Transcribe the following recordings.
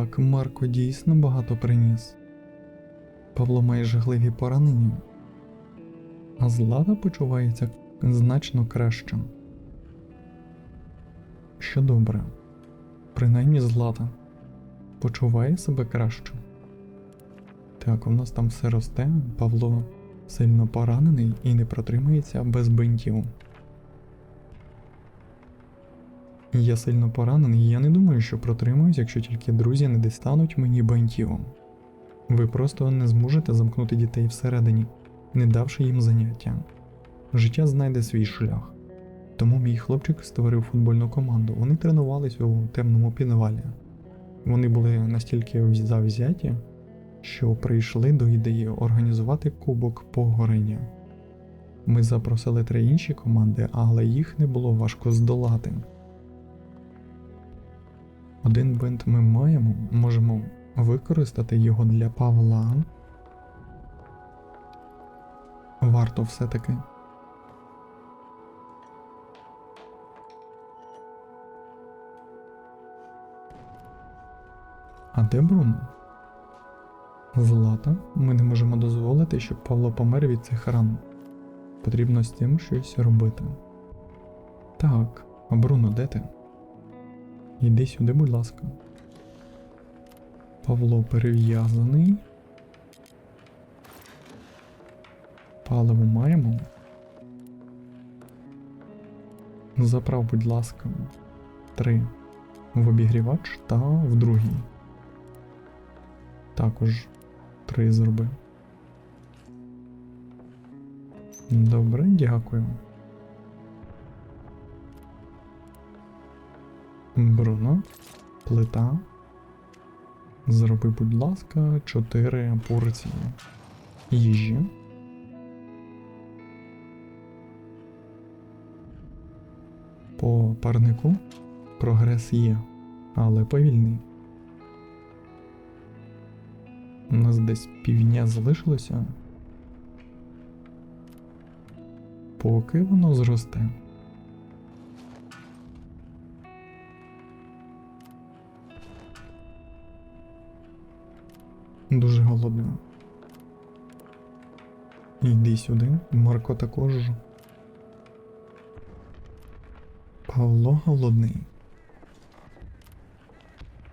Так, Марко дійсно багато приніс. Павло має жахливі поранення. А Злата почувається значно краще. Що добре. Принаймні Злата почуває себе краще. Так, у нас там все росте, Павло сильно поранений і не протримається без бинтів. Я сильно поранений, і я не думаю, що протримуюсь, якщо тільки друзі не дістануть мені бинтів. Ви просто не зможете замкнути дітей всередині, не давши їм заняття. Життя знайде свій шлях. Тому мій хлопчик створив футбольну команду. Вони тренувались у темному підвалі. Вони були настільки завзяті, що прийшли до ідеї організувати кубок погорення. Ми запросили три інші команди, але їх не було важко здолати. Один бинт ми маємо, можемо використати його для Павла. Варто все-таки. А де Бруно? Злата, ми не можемо дозволити, щоб Павло помер від цих ран. Потрібно з цим щось робити. Так, а Бруно, де ти? Іди сюди, будь ласка. Павло перев'язаний. Паливо маємо. Заправ, будь ласка, три в обігрівач та в другий. Також три зроби. Добре, дякую. Бруно, плита. Зроби, будь ласка, 4 порції їжі. По парнику прогрес є, але повільний. У нас десь півдня залишилося. Поки воно зросте. Дуже голодний. Йди сюди, Марко також. Павло голодний.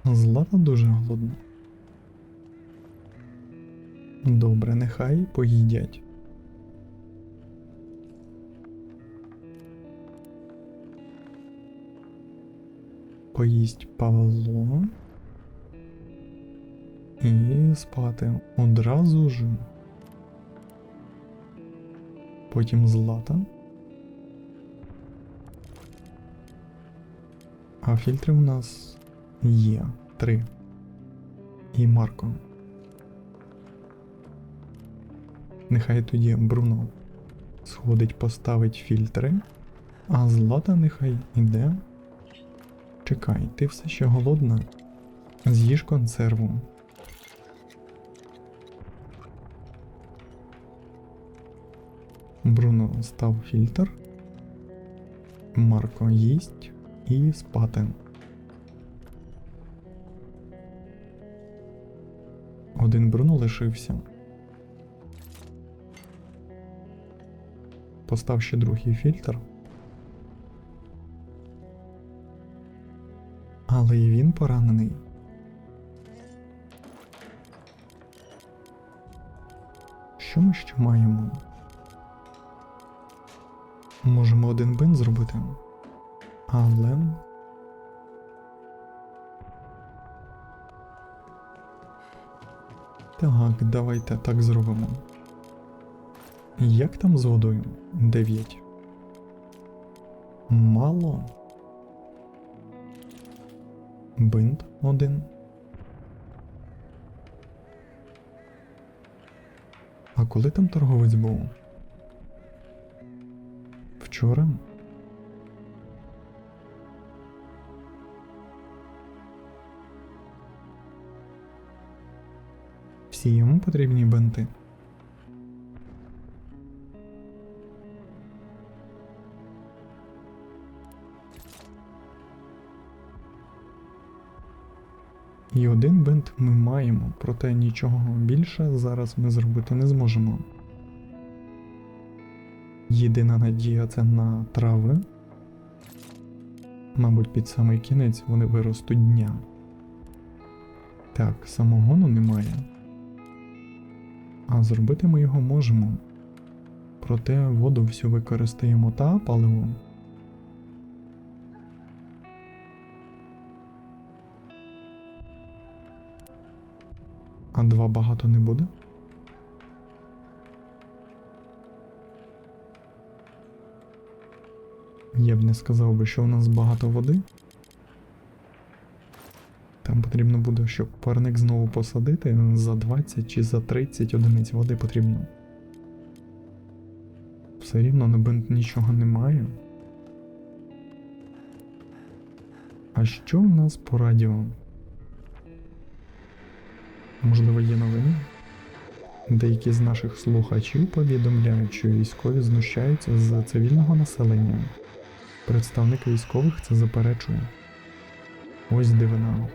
Злата дуже голодна. Добре, нехай поїдять. Поїсть Павло. І спати одразу ж. Потім злата. А фільтри у нас є три. І Марко. Нехай тоді Бруно сходить, поставить фільтри, а злата нехай іде. Чекай, ти все ще голодна? З'їж консерву. Бруно став фільтр. Марко їсть і спати. Один Бруно лишився. Постав ще другий фільтр. Але і він поранений. Що ми ще маємо? Можемо один бин зробити. Але. Так, давайте так зробимо. Як там з водою? 9. Мало. Бинт один. А коли там торговець був? Вчора? Всі йому потрібні бинти. І один бинт ми маємо, проте нічого більше зараз ми зробити не зможемо. Єдина надія це на трави. Мабуть, під самий кінець вони виростуть дня. Так, самогону немає. А зробити ми його можемо. Проте воду всю використаємо та паливо. А два багато не буде? Я б не сказав би, що у нас багато води. Там потрібно буде, щоб парник знову посадити за 20 чи за 30 одиниць води потрібно. Все рівно на бинт нічого немає. А що в нас по радіо? Можливо, є новини? Деякі з наших слухачів повідомляють, що військові знущаються з цивільного населення. Представник військових це заперечує. Ось дивина.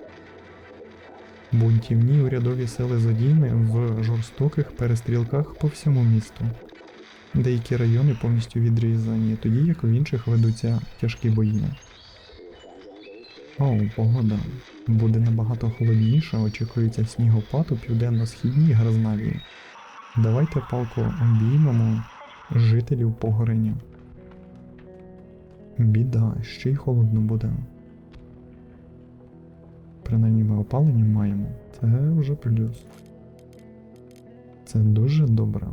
Бунтівні урядові сили задіяні в жорстоких перестрілках по всьому місту. Деякі райони повністю відрізані, тоді як в інших ведуться тяжкі бої. Оу, погода. Буде набагато холодніше, очікується снігопад у південно-східній Грознавії. Давайте палко обіймемо жителів Погорення. Біда, ще й холодно буде. Принаймні ми опалення маємо. Це вже плюс. Це дуже добре.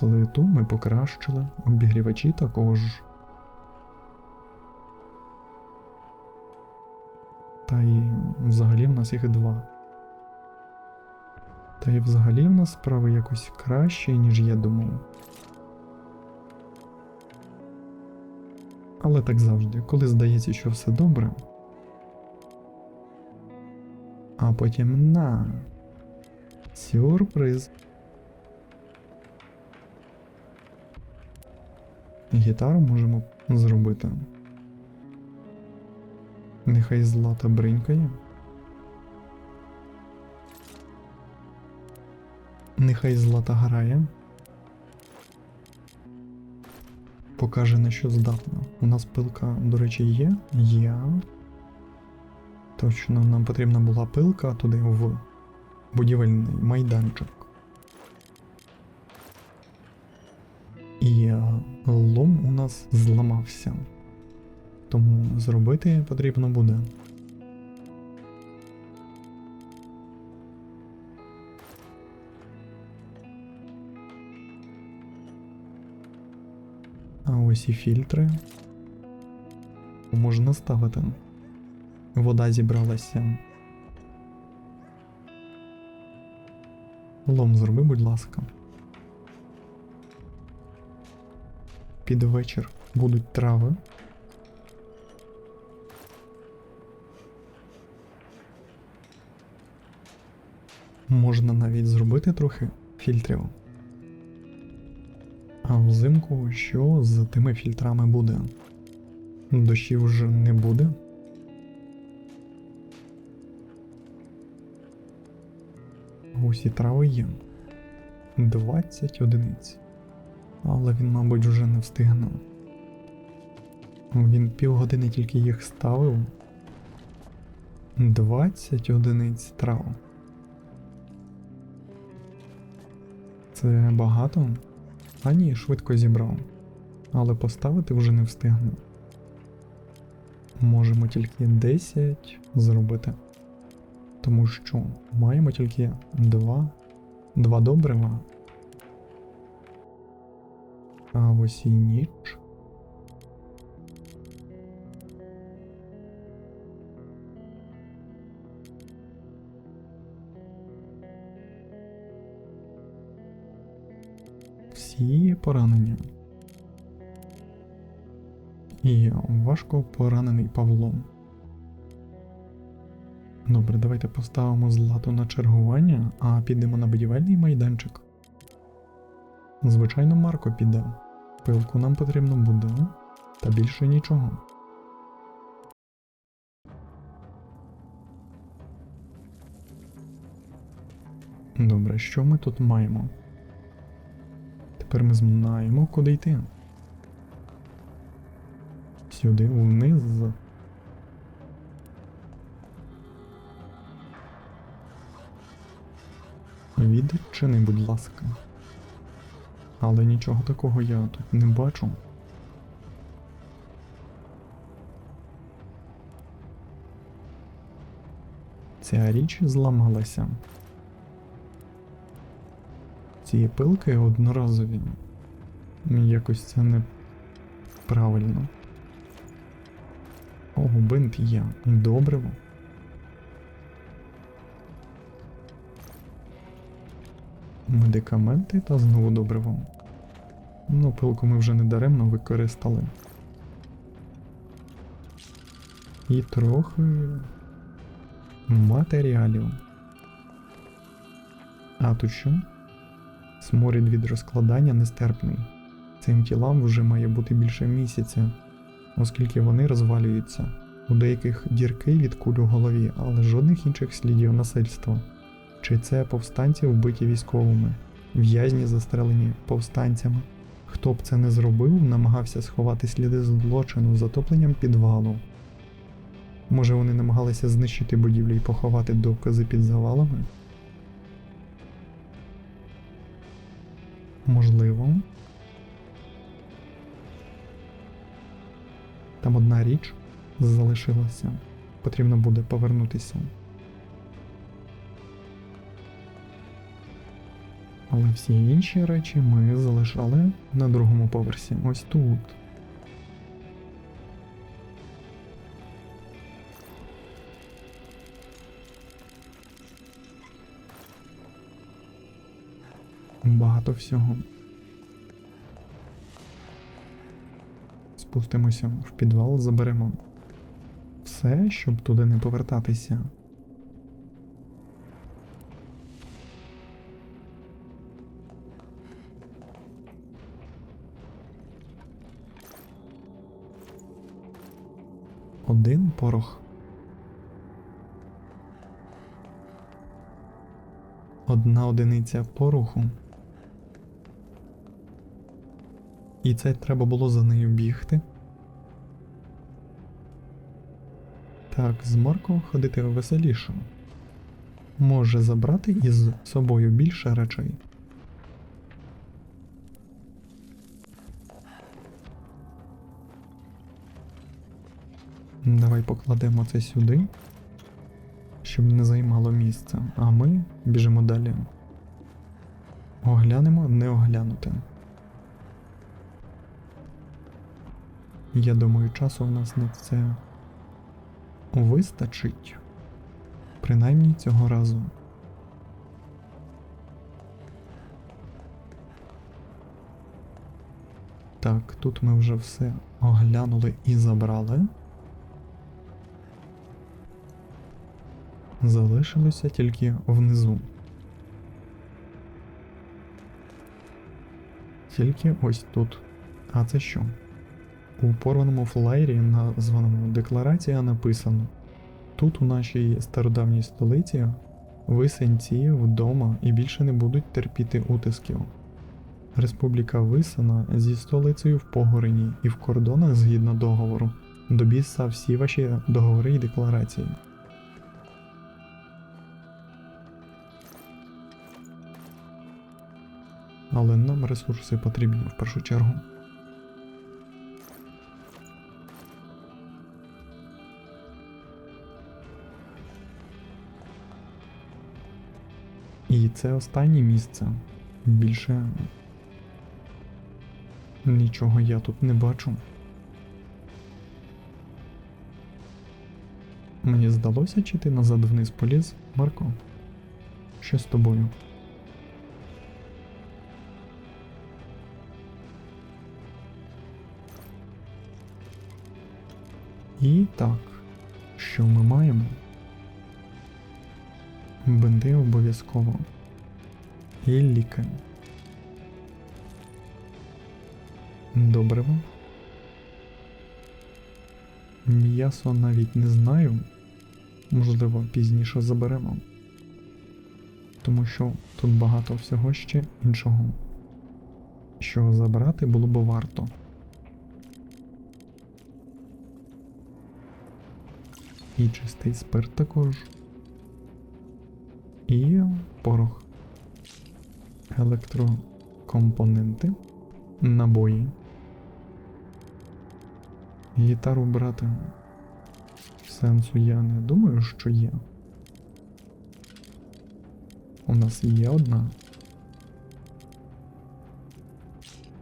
Плиту ми покращили, обігрівачі також. Та й взагалі в нас їх два. Та й взагалі в нас справи якось краще, ніж я думав. Але так завжди, коли здається, що все добре. А потім на. Сюрприз. Гітару можемо зробити. Нехай злата бринькає. Нехай злата грає. Покаже на що здатна. У нас пилка, до речі, є? Є. Точно, нам потрібна була пилка туди в будівельний майданчик. І лом у нас зламався. Тому зробити потрібно буде. А ось і фільтри. Можна ставити. Вода зібралася. Лом зроби, будь ласка. Під вечір будуть трави. Можна навіть зробити трохи фільтрів. А взимку що з тими фільтрами буде? Дощів вже не буде. Усі трави є. 20 одиниць. Але він, мабуть, вже не встигне. Він півгодини тільки їх ставив. 20 одиниць трав. Це багато? А ні, швидко зібрав. Але поставити вже не встигну. Можемо тільки 10 зробити. Тому що маємо тільки 2. 2 добрива. А ось і ніч. Всі поранені. І важко поранений Павлом. Добре, давайте поставимо злату на чергування, а підемо на будівельний майданчик. Звичайно, Марко піде. Пилку нам потрібно буде, та більше нічого. Добре, що ми тут маємо? Тепер ми знаємо, куди йти. Сюди вниз. Відчини, будь ласка. Але нічого такого я тут не бачу. Ця річ зламалася. Ці пилки одноразові. Якось це не правильно. О, бинт є. Добриво. Медикаменти та знову добриво. Ну, пилку ми вже не даремно використали. І трохи матеріалів. А тут що? Сморід від розкладання нестерпний. Цим тілам вже має бути більше місяця, оскільки вони розвалюються. У деяких дірки від куль у голові, але жодних інших слідів насильства. Чи це повстанці вбиті військовими, в'язні застрелені повстанцями? Хто б це не зробив, намагався сховати сліди злочину затопленням підвалу. Може вони намагалися знищити будівлі і поховати докази під завалами? Можливо. Там одна річ залишилася. Потрібно буде повернутися. Але всі інші речі ми залишали на другому поверсі. Ось тут. Багато всього. Спустимося в підвал, заберемо все, щоб туди не повертатися. Один порох. Одна одиниця пороху. І це треба було за нею бігти. Так, з Марко ходити веселіше. Може забрати із собою більше речей. Давай покладемо це сюди, щоб не займало місця, а ми біжимо далі. Оглянемо не оглянути. Я думаю, часу у нас на це вистачить. Принаймні цього разу. Так, тут ми вже все оглянули і забрали. Залишилося тільки внизу. Тільки ось тут. А це що? У порваному флаєрі, названому Декларація, написано: Тут, у нашій стародавній столиці, ви сенці вдома і більше не будуть терпіти утисків. Республіка Висана зі столицею в Погорині і в кордонах згідно договору. До біса всі ваші договори і декларації. Але нам ресурси потрібні в першу чергу. І це останнє місце. Більше нічого я тут не бачу. Мені здалося, чи ти назад вниз поліз, Марко? Що з тобою? І так, що ми маємо? Бинти обов'язково. І ліки. Добриво. М'ясо навіть не знаю. Можливо, пізніше заберемо. Тому що тут багато всього ще іншого. Що забрати було б варто. І чистий спирт також. І порох. Електрокомпоненти. Набої. Гітару брати. Сенсу я не думаю, що є. У нас є одна.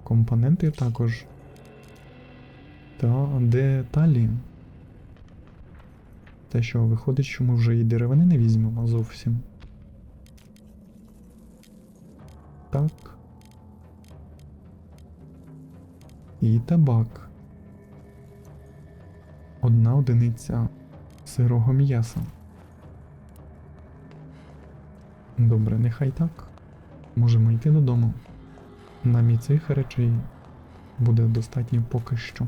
Компоненти також. Та деталі. Те, що виходить, що ми вже і деревини не візьмемо зовсім. Так. І табак. Одна одиниця сирого м'яса. Добре, нехай так. Можемо йти додому. Нам і цих речей буде достатньо поки що.